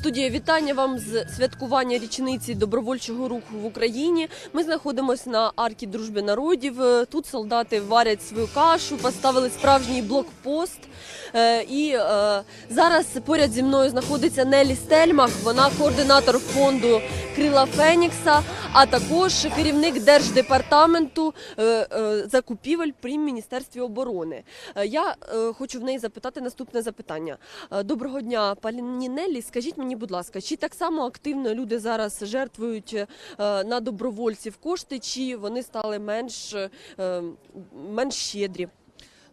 Студія вітання вам з святкування річниці добровольчого руху в Україні. Ми знаходимося на аркі дружби народів. Е, Тут солдати варять свою кашу, поставили справжній блокпост. Е, І е, зараз поряд зі мною знаходиться Нелі Стельмах. Вона координатор фонду Крила Фенікса, а також керівник держдепартаменту закупівель при міністерстві оборони. Я хочу в неї запитати наступне запитання. Доброго дня, пані Неллі. Скажіть мені, будь ласка, чи так само активно люди зараз жертвують е, на добровольців кошти, чи вони стали менш, е, менш щедрі?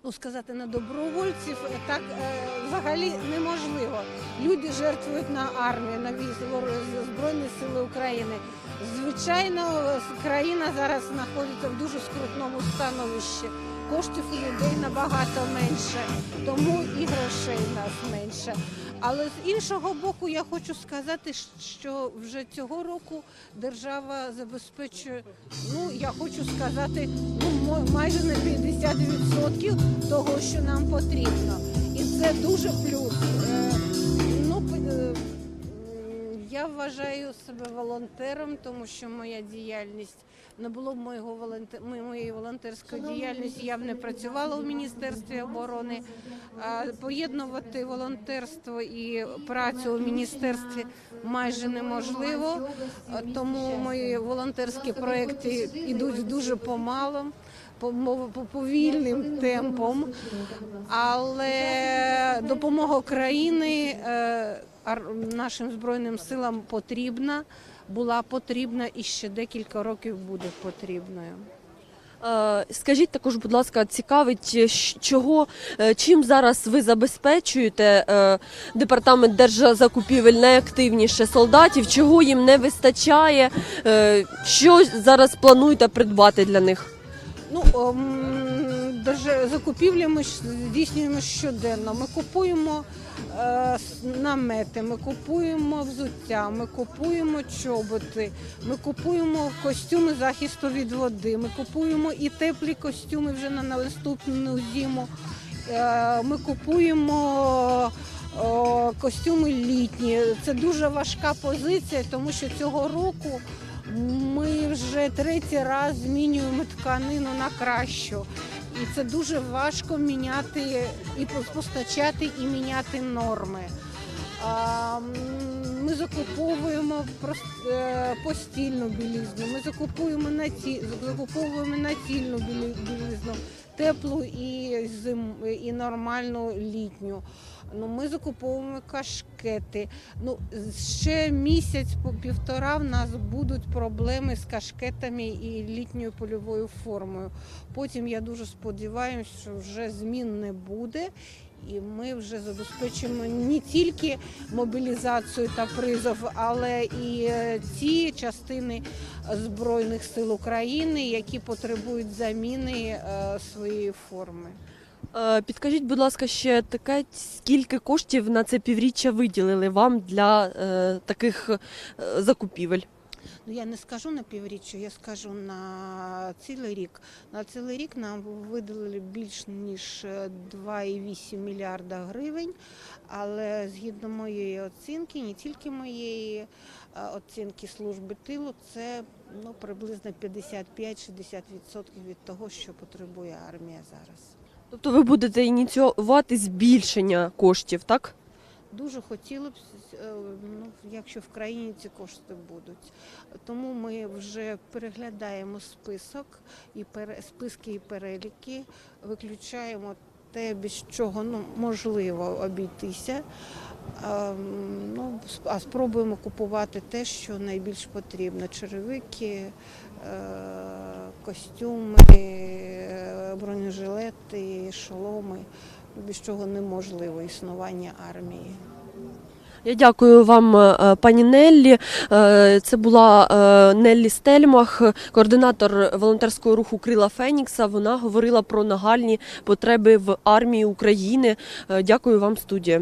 ну сказати на добровольців е, так взагалі неможливо. Люди жертвують на армію, на Збройні Сили України. Звичайно, країна зараз знаходиться в дуже скрутному становищі. Коштів у людей набагато менше, тому і грошей в нас менше. Але з іншого боку, я хочу сказати, що вже цього року держава забезпечує, ну я хочу сказати, ну майже на 50% того, що нам потрібно, і це дуже плюс. Я вважаю себе волонтером, тому що моя діяльність не було б моєго волонтер... моєї волонтерської діяльності. Я б не працювала у міністерстві оборони. А поєднувати волонтерство і працю у міністерстві майже неможливо. Тому мої волонтерські проекти йдуть дуже помало. по- повільним темпом, але допомога країни нашим збройним силам потрібна, була потрібна і ще декілька років буде потрібною. Е, Скажіть також, будь ласка, цікавить, е, чого е, чим зараз ви забезпечуєте департамент держзакупівель найактивніше солдатів? Чого їм не вистачає? Що зараз плануєте придбати для них? Ну ем, закупівлі ми здійснюємо щоденно. Ми купуємо е, намети, ми купуємо взуття, ми купуємо чоботи, ми купуємо костюми захисту від води, ми купуємо і теплі костюми вже на наступну зиму. Е, Ми купуємо костюми літні. Це дуже важка позиція, тому що цього року ми вже третій раз змінюємо тканину на кращу. І це дуже важко міняти і постачати і міняти норми. Ми закуповуємо е, постільну білизну, ми закуповуємо наті... закуповуємо націльну білі- білизну, теплу і зим... і нормальну літню. Ну, ми закуповуємо кашкети. Ну, ще місяць по півтора в нас будуть проблеми з кашкетами і літньою польовою формою. Потім я дуже сподіваюся, що вже змін не буде. І ми вже забезпечимо не тільки мобілізацію та призов, але і е, ті частини Збройних сил України, які потребують заміни е, своєї форми. Е, Підкажіть, будь ласка, ще таке, скільки коштів на це півріччя виділили вам для е, таких е, закупівель? Ну я не скажу на півріччя, я скажу на цілий рік. На цілий рік нам виділили більш ніж е, 2,8 мільярда гривень. Але згідно моєї оцінки, не тільки моєї е, оцінки служби тилу, це ну приблизно 55-60% від того, що потребує армія зараз. Тобто ви будете ініціювати збільшення коштів, так? Дуже хотіли б, е, ну, якщо в країні ці кошти будуть. Тому ми вже переглядаємо список і списки і переліки, виключаємо те, без чого ну, можливо обійтися. А, ну, а спробуємо купувати те, що найбільш потрібно: черевики, е, костюми, е, бронежилети, шоломи, без чого неможливо існування армії. Я дякую вам, е, пані Неллі. Е, Це була е, Неллі Стельмах, координатор волонтерського руху Крила Фенікса. Вона говорила про нагальні потреби в армії України. Е, Дякую вам, студія.